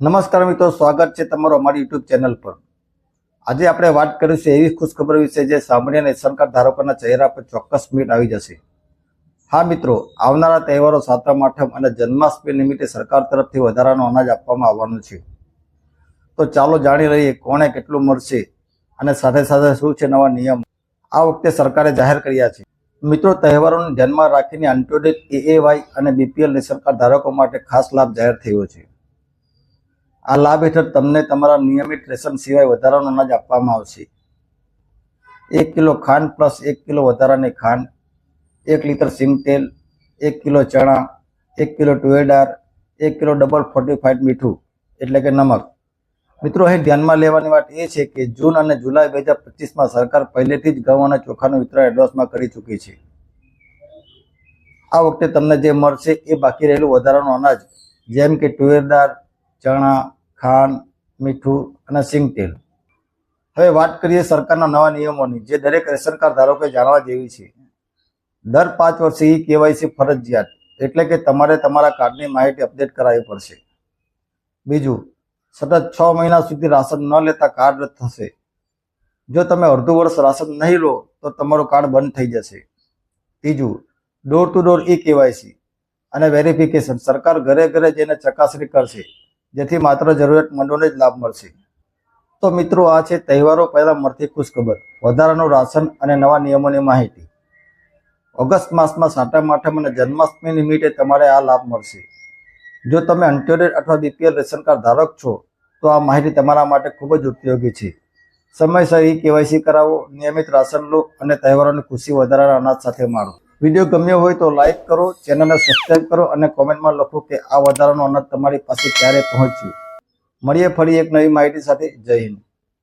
નમસ્કાર મિત્રો, સ્વાગત છે તમારો અમારી યુટ્યુબ ચેનલ પર. આજે આપણે વાત કરીશું એવી ખુશખબર વિશે જે સામાન્ય સરકાર ધારકોના ચહેરા પર ચોક્કસ મીટ આવી જશે. હા મિત્રો, આવનારા તહેવારો સાતમ, આઠમ અને જન્માષ્ટમી નિમિત્તે સરકાર તરફથી વધારાનો અનાજ આપવામાં આવવાનું છે. તો ચાલો જાણી લઈએ કોણે કેટલું મળશે અને સાથે સાથે શું છે નવા નિયમ. આ વખતે સરકારે જાહેર કર્યા છે. મિત્રો, તહેવારોને ધ્યાનમાં રાખીને અન્ટોડેડ એએવાય અને બીપીએલની સરકાર ધારકો માટે ખાસ લાભ જાહેર થયો છે. આ લાભ હેઠળ તમને તમારા નિયમિત રેશન સિવાય વધારાનો અનાજ આપવામાં આવશે. એક કિલો ખાંડ પ્લસ એક કિલો વધારાની ખાંડ, એક લીટર સિંગ તેલ, એક કિલો ચણા, એક કિલો તુવેર એક કિલો ડબલ ફોર્ટીફાઈડ મીઠું, એટલે કે નમક. મિત્રો, અહીં ધ્યાનમાં લેવાની વાત એ છે કે જૂન અને જુલાઈ બે હજાર પચીસમાં સરકાર પહેલેથી જ ઘઉં અને ચોખાનું વિતરણ એડવાન્સમાં કરી ચૂકી છે. આ વખતે તમને જે મળશે એ બાકી રહેલું વધારાનું અનાજ, જેમ કે ટુવેરદાર, ચણા ખાંડ, મીઠું અને સિંગ તેલ. હવે વાત કરીએ સરકારના નવા નિયમોની, જે દરેક રેશન કાર્ડ ધારકોએ જાણવા જેવી છે. દર પાંચ વર્ષે ઈ કેવાયસી ફરજિયાત, એટલે કે તમારે તમારા કાર્ડની માહિતી અપડેટ કરાવવી પડશે. બીજું, સતત છ મહિના સુધી રાશન ન લેતા કાર્ડ રદ થશે. જો તમે અડધું વર્ષ રાશન નહીં લો, તો તમારું કાર્ડ બંધ થઈ જશે. ત્રીજું door to door e KYC અને વેરિફિકેશન સરકાર ઘરે ઘરે જઈને ચકાસણી કરશે. જેથી માત્ર જરૂરિયાતમંદોને જ લાભ મળશે. તો મિત્રો, આ છે તહેવારો પહેલાં મળતી ખુશખબર. વધારાનું રાશન અને નવા નિયમોની માહિતી. ઓગસ્ટ માસમાં સાતમ, આઠમ અને જન્માષ્ટમી નિમિત્તે તમારે આ લાભ મળશે. જો તમે અંત્યોદય અથવા બીપીએલ રેશન કાર્ડ ધારક છો, તો આ માહિતી તમારા માટે ખૂબ જ ઉપયોગી છે. સમયસર ઈ કેવાયસી કરાવો, નિયમિત રાશન લો અને તહેવારોની ખુશી વધારાના અનાજ સાથે માણો. વીડિયો ગમ્યો હોય તો લાઇક કરો, ચેનલને સબસ્ક્રાઈબ કરો અને કોમેન્ટમાં લખો કે આ વધારાનો અનાજ તમારી પાસે ક્યારે પહોંચ્યું. મળીએ ફરી એક નવી માહિતી સાથે. જય હિન્દ.